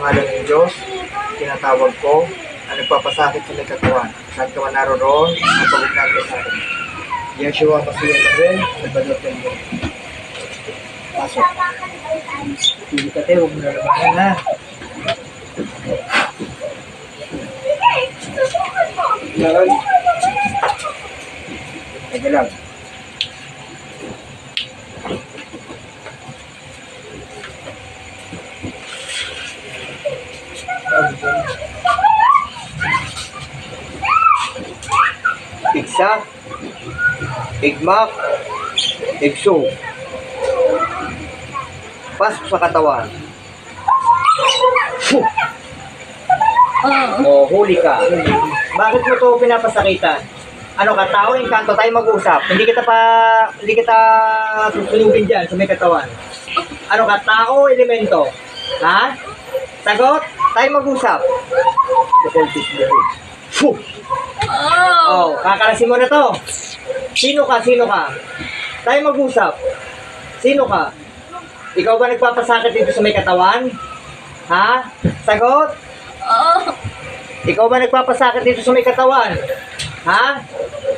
pangalan ng Diyos, tinatawag ko, ang nagpapasakit sa may katawan. Saan ka man naroon, napagugnan ka sa akin. Yeshua, Masiya Manuel, Salvador del Mundo. Pasok. Pili ka tayo, huwag mo na naman ha. Meron. Teka lang. Pigsa, Bigmac, Egso. Pasok sa katawan. Fuh! O, huli ka. Bakit mo to pinapasakitan? Ano ka, tao, inkanto, tayo mag-usap. Hindi kita pa, hindi kita susunugin dyan sa may katawan. Ano ka, tao, elemento? Ha? Sagot? Tayo mag-usap. Fuh! Oh, kakalasin mo na to. Sino ka? Sino ka? Tayo mag-usap. Sino ka? Ikaw ba nagpapasakit dito sa may katawan? Ha? Sagot? Ikaw ba nagpapasakit dito sa may katawan? Ha?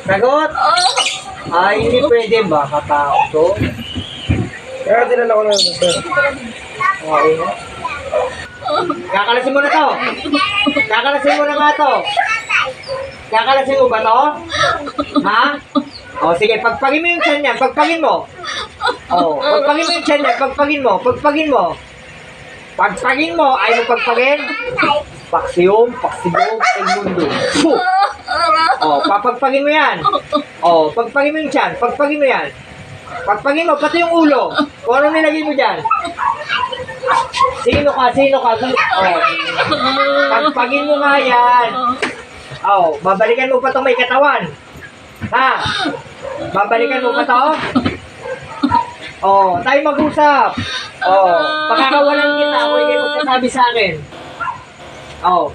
Sagot? Ay, hindi pwede ba? Katao to. Kaya dinala ko na ito, sir. Na. Kakalasin mo na to. Kakalasin mo na ba to? Kakalasin mo ba to? Ha? O sige, pagpagin mo yung tiyan niya. Pagpagin mo. O, pagpagin mo yung tiyan niya. Pagpagin mo. Pagpagin mo. Pagpagin mo. Ay mo pagpagin. Paksiyom, paksigong, el mundo. Puh! O, papagpagin mo yan. O, pagpagin mo yung tiyan. Pagpagin mo yan. Pagpagin mo, pati yung ulo. Kung ano nilagay mo dyan. Sino ka? Sino ka? O, pagpagin mo nga yan. Oh, babalikan mo pa 'tong may katawan. Ha? Babalikan mo pa 'to? Oh, tayo mag-usap. Oh, pakakawalan kita ako hindi mo sasabi sa akin. Oh,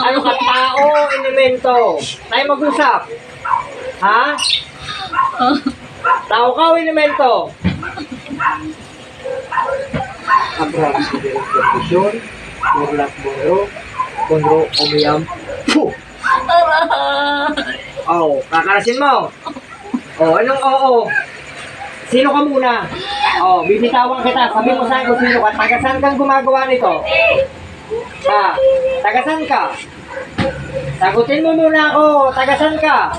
ano ka tao, elemento. Tayo mag-usap. Ha? Tao ka o elemento? Abraham, Confusion, Murlak Moro, Konro, Omiyam, Puh! Oh, kakarasin mo. Oh, anong oo? Sino ka muna? Oh, bibitawan kita. Sabi mo sa akin kung sino ka. Tagasan kang gumagawa nito. Ha? Tagasan ka? Sagutin mo muna ako. Tagasan ka?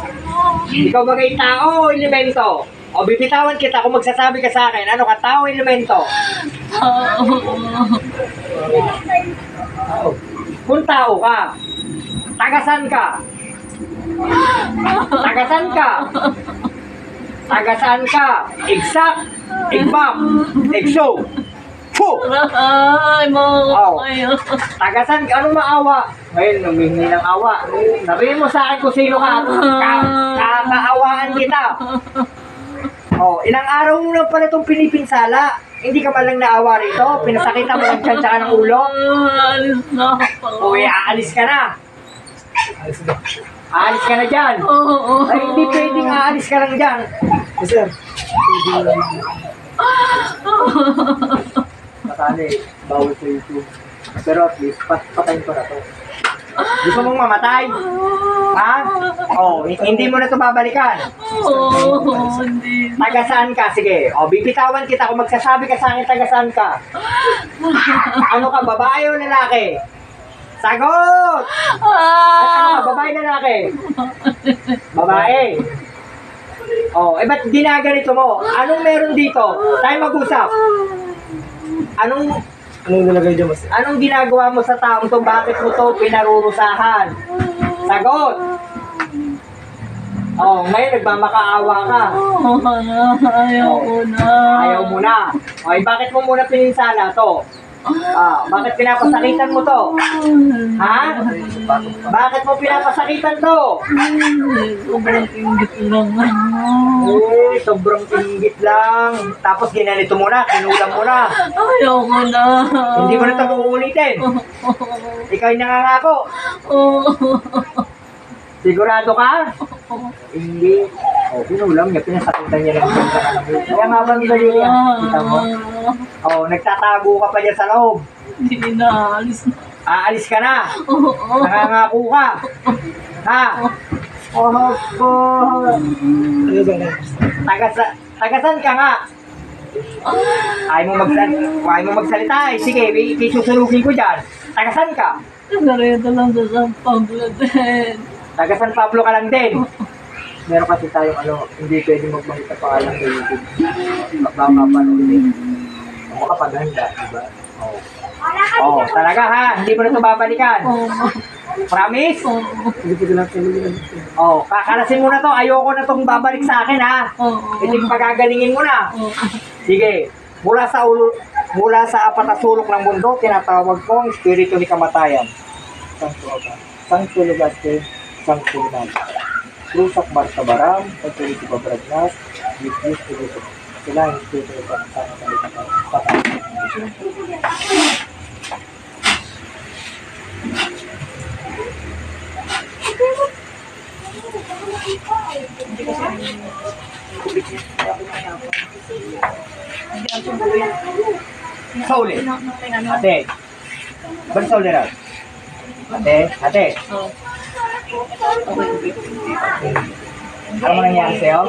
Ikaw ba kay tao o elemento? O bibitawan kita kung magsasabi ka sa akin. Ano ka, tao o elemento? Kung tao ka, tagasan ka? Tagasan ka? Tagasan ka? Exact, igmap, egso. Fu! Ay, Oh. kayo. Tagasan ka? Anong maawa? Ngayon, humingi ng awa. Sabihin mo sa akin kung sino ka. Ka- kakaawaan kita. Oh, ilang araw mo lang pala itong pinipinsala. Hindi ka man lang naawa rito. Pinasakita mo ng tiyan tsaka ng ulo. Alis na ako. Uy, aalis ka na. Aalis ka na dyan. Oo. Ay, hindi pwedeng aalis ka lang dyan. Sir. Masali, bawal sa YouTube. Pero at least, pat patayin ko na to. Gusto mong mamatay? Ha? Oh, hi- hindi mo na to babalikan. Oo, hindi. Tagasaan ka, sige. O, bibitawan kita kung magsasabi ka sa akin tagasaan ka. Ano ka, babae o lalaki? Sagot! At ano ka, babae lalaki? Babae. Oh, eh ba't ginaganito mo? Anong meron dito? Tayo mag-usap. Anong Anong nilagay dyan, mas? anong ginagawa mo sa taong to? Bakit mo to pinarurusahan? Sagot! Oh, ngayon nagmamakaawa ka. Oo, ayaw ko na. Ayaw mo na. Okay, bakit mo muna pininsala to? Ah, bakit pinapasakitan mo to? Ha? Bakit mo pinapasakitan to? Sobrang inggit lang. Eh, sobrang inggit lang. Tapos ginanito mo na, kinulam mo na. Ayaw ko na. Hindi mo na ito uulitin. Ikaw yung nangangako. Sigurado ka? Hindi. Oh, pinulam niya, pinasakitan niya lang siya sa kanila. Kaya nga bang dali yan? Kita mo? Oh, nagtatago ka pa dyan sa loob. Hindi na, alis na. Aalis ka na. Oo. Nangangako ka. Ha? Oh, po. Tagasa, tagasan ka nga. Ayaw mo magsalita, ayaw mo magsalita eh. Sige, isusunugin ko dyan. Tagasan ka. Nagareta lang sa San Pablo din. Taga San Pablo ka lang din. Meron kasi tayong ano, hindi pwede magbanggit sa pangalan sa YouTube. Baka mapanood Ako kapag handa, di ba? Oo. Oh. talaga ha, hindi mo na ito babalikan. Oo. Promise? Oo. Oh, kakalasin mo na to. Ayoko na tong babalik sa akin ha. Oo. Yung pagagalingin mo na. Oo. Sige, mula sa ulo, mula sa apat na sulok ng mundo, tinatawag ko ang espiritu ni kamatayan. Sangtulugan. Sangtulugaste, sangtulugan. Rusak Bartabaram, Sangtulugan Babragnas, Yus Yus Sila ang espiritu ni kamatayan. Sa uli. Ate. Ba't sa uli raw? Ate, ate. Oo. Ano nangyari sa'yo?